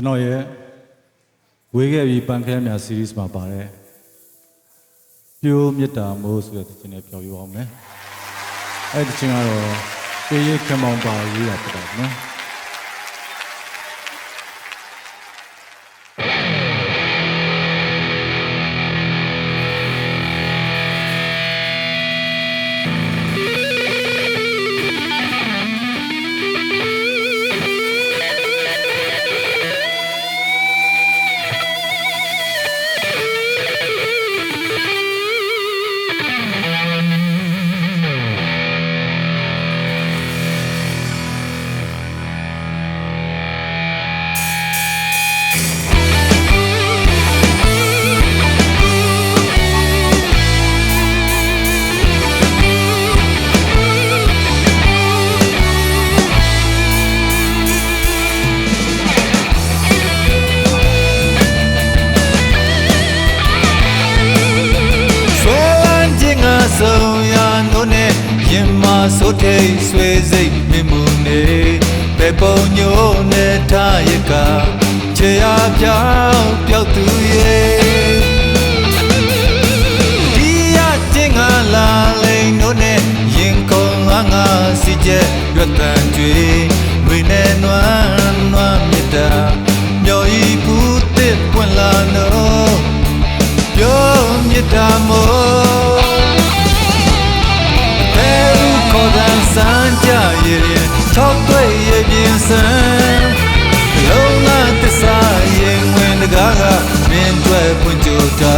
ကျွန်တော်ရဲ့ဝေခဲ့ပြီးပန်ခဲများ series မှာပါတယ်ပြိုးမြတ်တာမိုးဆိုတဲ့တခြင်းနဲ့ပြောပြအောင်မယ်အဲ့ဒီတခြင်းကတော့ပေးရခမောင်ပါရေးတာဖြစ်ပါတယ်နော် ဆိုးထိတ်ဆွေစိတ်မြင်မှုနေဘယ်ပုံညိုနဲ့ထားရကချေရပြောင်းပျောက်သူရဲ့ဒီရခြင်းငါလာလိန်နိုးနဲ့ရင်ကုန်ငါငါစီချက်ရွတ်တန်ကြွေဝိနဲ့နွမ်းနွမ်း တွေရပြင်းစံလုံးလာတစ္ဆာရင်ဝင်တကားကမင်းတွေပွင့်ကြတာ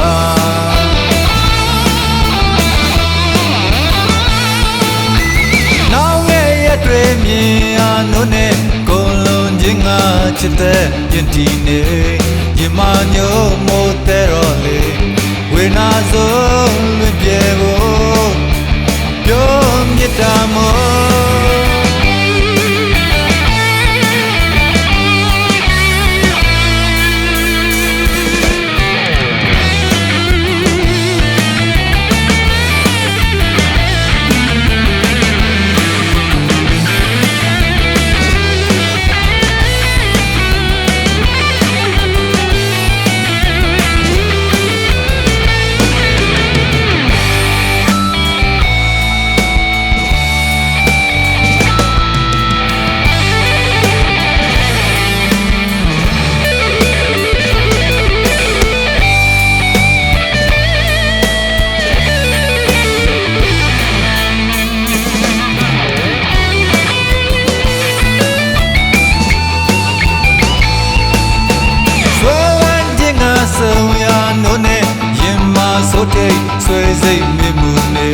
နောင်ငယ်ရတွေမြင်အားနိုးနဲ့ကိုယ်လုံးချင်းငါချစ်တဲ့ယင်တီနေရင်မညို့မို့တဲ့တော့လေဝေနာစိုးလွင်ပြေဖို့ပြောမြတ်တာမို့ မဆိုးထိတ်ဆွဲစိတ်မြင်မှုနေ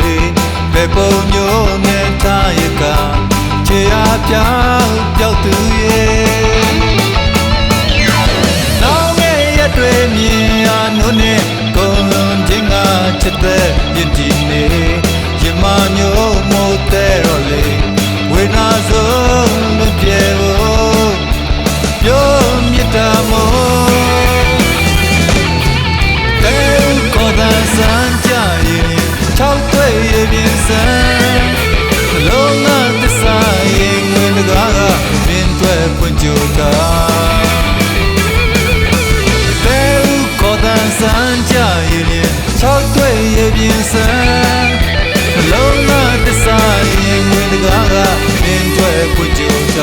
ဘယ်ပုံညိုနဲ့ထားရကချေရပြောင်းပျောက်သူရဲ့နောင်ငယ်ရတွေမြင်ရနိုးနဲ့ ရင်ချောက်တွေရပြင်းစံလုံးငါတစ္ဆာရင်ဝင်တကားကမင်းတွေပွင့်ကြ